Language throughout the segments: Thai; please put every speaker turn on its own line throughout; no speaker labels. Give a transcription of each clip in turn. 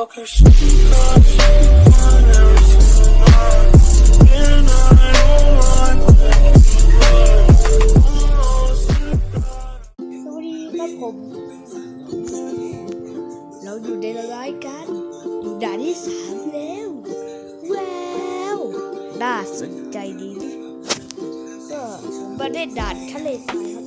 ผม เราอยู่ในรายการอยู่ด่านที่สามแล้วว้าวน่าสนใจดีก็ผมมาได้ด่านทะเลทราย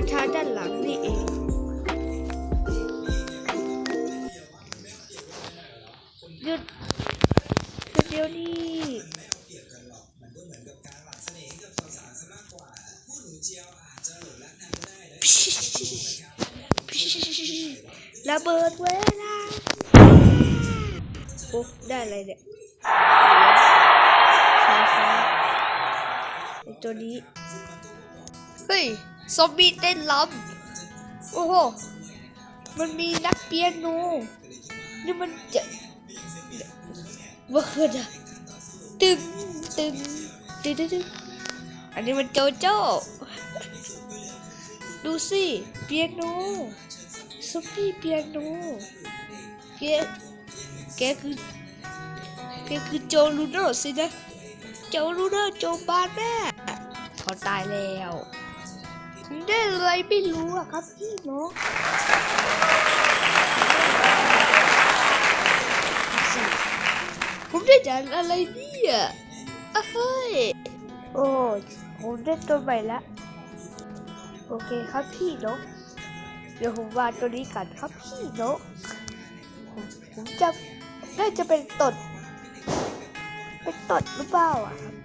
าทาด้านหลังนี่เองหยุดหยุดเดี๋ยวนี้ระเบิดเวลาโอ้ได้อะไรเนี่ยไฟฟ้าไอ้ตัวนี้ เฮ้ย ซอมบี้เต้นลำโอ้โห มันมีนักเปียโน นี่มันจะว่าคือจะตึงตึงตึงตึงตึงอันนี้มันโจโจ้ดูสิเปียโนซอมบี้เปียโนแกแกคือแกคือโจลูโนสินะ โจลูโนโจบานแม่เขาตายแล้ว ผมได้อะไรไม่รู้อะครับพี่น้องผมได้จากอะไรเนี่ยอ้าวเฮ้ย โอ้ผมได้ตัวใหม่ละ โอเคครับพี่นกเดี๋ยวผมวาดตัวนี้กันครับพี่นกผมผมจะน่าจะเป็นตด เป็นตดหรือเปล่าอะครับ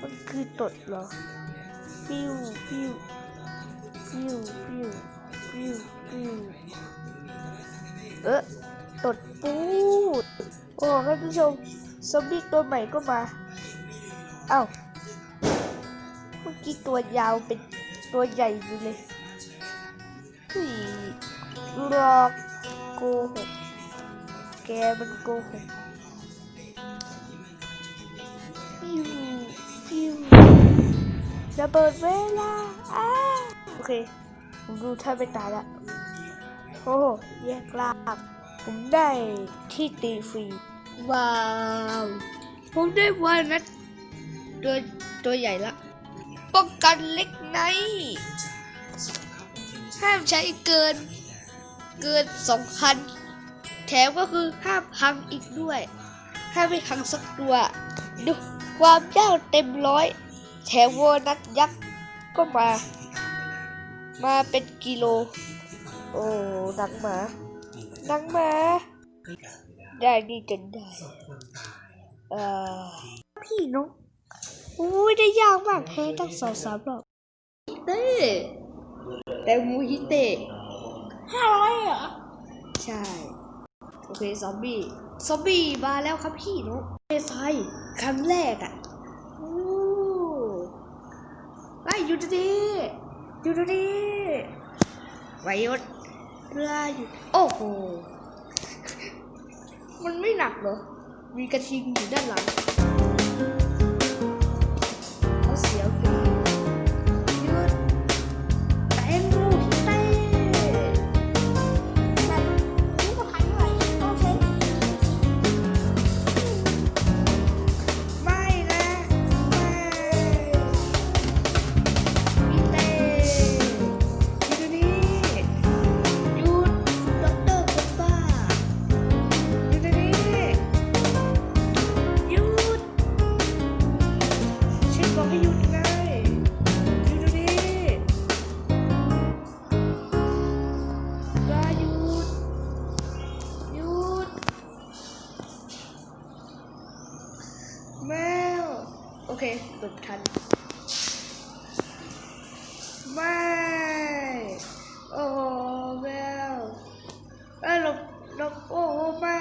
มันคือตดเหรอ ปิ้วปิ้วปิ้วปิ้วปิ้วปิ้วเอ๊ะตดปูด โอ้ท่านผู้ชมซอมบี้ตัวใหม่ก็มา เอ้า เมื่อกี้ตัวยาวเป็นตัวใหญ่อยู่เลยเฮ้ยหลอกโกหกแกมันโกหก ระเบิดเวลาอ้าโอเค ผมดูท่านไม่ตายละโอ้แยกลาบผมได้ที่ตีฟรี ว้าว ผมได้วันนัดตัวตัวใหญ่ละ ป้องกันเล็กในห้ามใช้เกิน เกินสองพันแถมก็คือห้ามพังอีกด้วย ห้ามไม่พังสักตัว ดูความยาวเต็มร้อย แถมโวนัทยักษ์ก็มา มาเป็นกิโล โอ้หนังหมาหนังหมา ได้ดีจนได้เอ่อพี่นกโอ้ยได้ยากมากแพ้ตั้งสองสามรอบเต้แตงโมฮิเตะห้าร้อยเหรอ ใช่ โอเค ซอมบี้ ซอมบี้มาแล้วครับพี่นกเอไฟครั้งแรกอะ่ะ โอ้ ไอ้ยอยู่ดีๆอยู่ดีๆไวยุดเวลาหยุดโอ้โห มันไม่หนักเหรอ มีกระทิงอยู่ด้านหลัง เคหลบทันไม่โอ้โหแมวเอ้ยหลบหลบโอ้โหไม่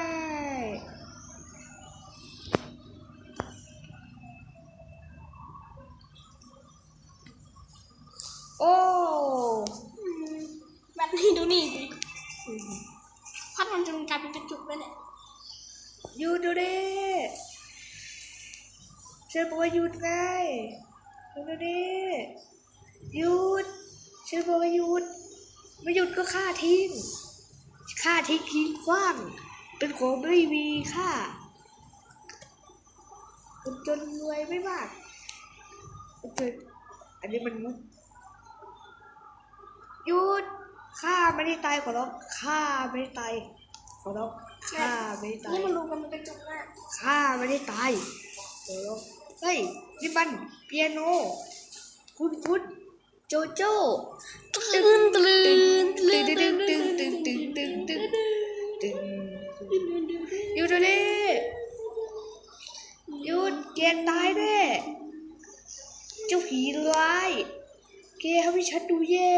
โอ้
แบบนี้ดูนี่สิพัดมันจนกลายเป็นกระจุกไปเนี่ย
หยุดดู ดิฉันบอกว่าหยุดไงหยุดดูดิหยุดฉันบอกว่าหยุด ไม่หยุดก็ฆ่าทิ้งฆ่าทิ้งทิ้งขว้างเป็นของไม่มีค่าคนจนรวยไม่มากคนจนอันนี้มันมุกหยุดฆ่าไม่ได้ตายขอร้องฆ่าไม่ได้ตายขอร้องฆ่าไม่ได้ตาย
นี่มันดูกันเป็นกระจุกมาก
ข้าไม่ได้ตายเดี๋ยว เฮ้ยนี่มันเปียโนคุณคุณโจโจ้ตึงตึงตึงตึงตึงตึงตึงตึงตึงตึงตึงอยู่ตรงนี้หยุดเกียดตายแน่เจ้าผีร้ายแกทำให้ฉันดูแย่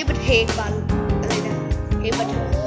นี่เป็
นเพลงบันอะไรนะเพลงบันเทิง